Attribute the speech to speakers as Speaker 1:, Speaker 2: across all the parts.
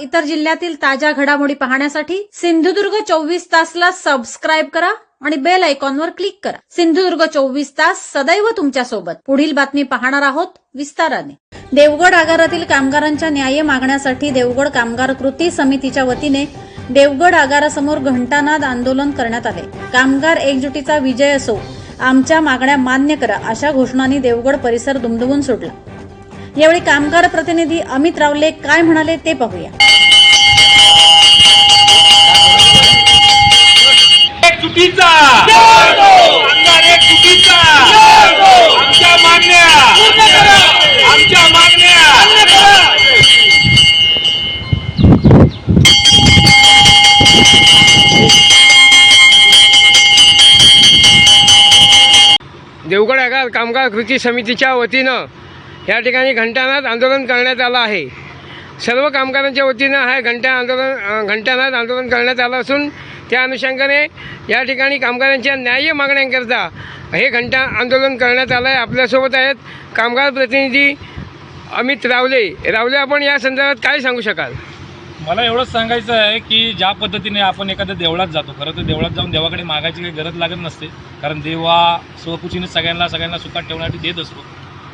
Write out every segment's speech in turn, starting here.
Speaker 1: इतर जिल्ह्यातील ताज्या घडामोडी पाहण्यासाठी सिंधुदुर्ग चोवीस तासला सबस्क्राईब करा आणि बेल आयकॉनवर क्लिक करा. सिंधुदुर्ग चोवीस तास सदैव तुमच्यासोबत पुढील बातमी पाहणार आहोत विस्ताराने. देवगड आगारातील कामगारांच्या न्याय मागण्यासाठी देवगड कामगार कृती समितीच्या वतीने देवगड आगारासमोर घंटानाद आंदोलन करण्यात आले. कामगार एकजुटीचा विजय असो आमच्या मागण्या मान्य करा अशा घोषणांनी देवगड परिसर दुमदुमून सोडला यावेळी कामगार प्रतिनिधी अमित रावले काय म्हणाले ते पाहूया.
Speaker 2: एक चुकीचा. कामगार एक चुकीचा. आमच्या मागण्या. आमच्या मागण्या.
Speaker 3: देवगड आगार कामगार कृती समितीच्या वतीनं या ठिकाणी घंटानाद आंदोलन करण्यात आलं आहे. सर्व कामगारांच्या वतीनं हा घंटा आंदोलन घंटानाद आंदोलन करण्यात आलं असून त्या अनुषंगाने या ठिकाणी कामगारांच्या न्याय्य मागण्यांकरता हे घंटा आंदोलन करण्यात आलं आहे आपल्यासोबत आहेत कामगार प्रतिनिधी अमित रावले. रावले आपण या संदर्भात काय सांगू शकाल?
Speaker 4: मला एवढंच सांगायचं आहे की ज्या पद्धतीने आपण एखाद्या देवळात जातो खरं तर देवळात जाऊन देवाकडे मागायची काही गरज लागत नसते. कारण देवा स्वकुशीने सगळ्यांना सगळ्यांना सुखात ठेवण्यासाठी देत असतो.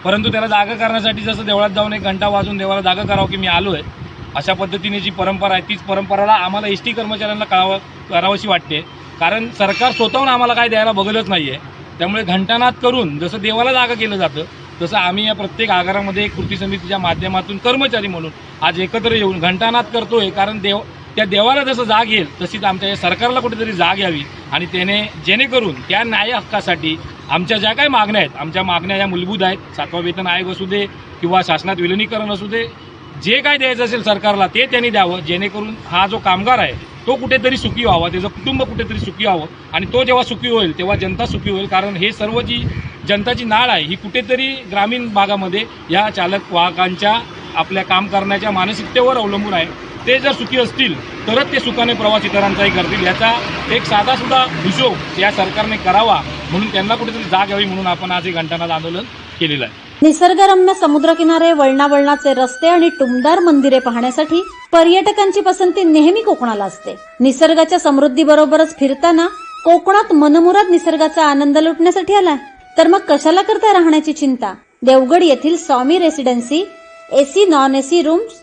Speaker 4: परंतु त्याला जागा करण्यासाठी जसं देवळात जाऊन एक घंटा वाजून देवाला जागा करावं की मी आलो आहे अशा पद्धतीने जी परंपरा आहे तीच परंपराला आम्हाला एस टी कर्मचाऱ्यांना कळावं करावंशी वाटते. कारण सरकार स्वतःहून आम्हाला काय द्यायला बघलच नाही आहे त्यामुळे घंटानाद करून जसं देवाला जागा केलं जातं तसं आम्ही या प्रत्येक आगारामध्ये कृती समितीच्या माध्यमातून कर्मचारी म्हणून आज एकत्र येऊन घंटानाद करतोय. कारण देव त्या देवाला जसं जाग येईल तशीच आमच्या या सरकारला कुठेतरी जाग यावी. आणि त्याने जेणेकरून त्या न्याय हक्कासाठी आमच्या ज्या काही मागण्या आहेत आमच्या मागण्या या मूलभूत आहेत. सातवा वेतन आयोग असू दे किंवा शासनात विलिनीकरण असू दे जे काय द्यायचं असेल सरकारला ते त्यांनी द्यावं. जेणेकरून हा जो कामगार आहे तो कुठेतरी सुखी व्हावा त्याचं कुटुंब कुठेतरी सुखी व्हावं. आणि तो जेव्हा सुखी होईल तेव्हा जनता सुखी होईल. कारण हे सर्व जी जनताची नाळ आहे ही कुठेतरी ग्रामीण भागामध्ये या चालक वाहकांच्या आपल्या काम करण्याच्या मानसिकतेवर अवलंबून आहे. ते जर सुखी असतील तरच ते सुखाने प्रवास इतरांचाही करतील. याचा एक साधासुद्धा हिशोब या सरकारने करावा म्हणून त्यांना कुठेतरी जाग यावी म्हणून आपण आज हे घंटानाद आंदोलन केलेलं आहे.
Speaker 1: निसर्गरम्य समुद्रकिनारे वळणावळणाचे रस्ते आणि टुमदार मंदिरे पाहण्यासाठी पर्यटकांची पसंती नेहमी कोकणाला असते. निसर्गाच्या समृद्धीबरोबरच फिरताना कोकणात मनमुराद निसर्गाचा आनंद लुटण्यासाठी आलाय तर मग कशाला करता राहण्याची चिंता? देवगड येथील Swami residency AC non AC rooms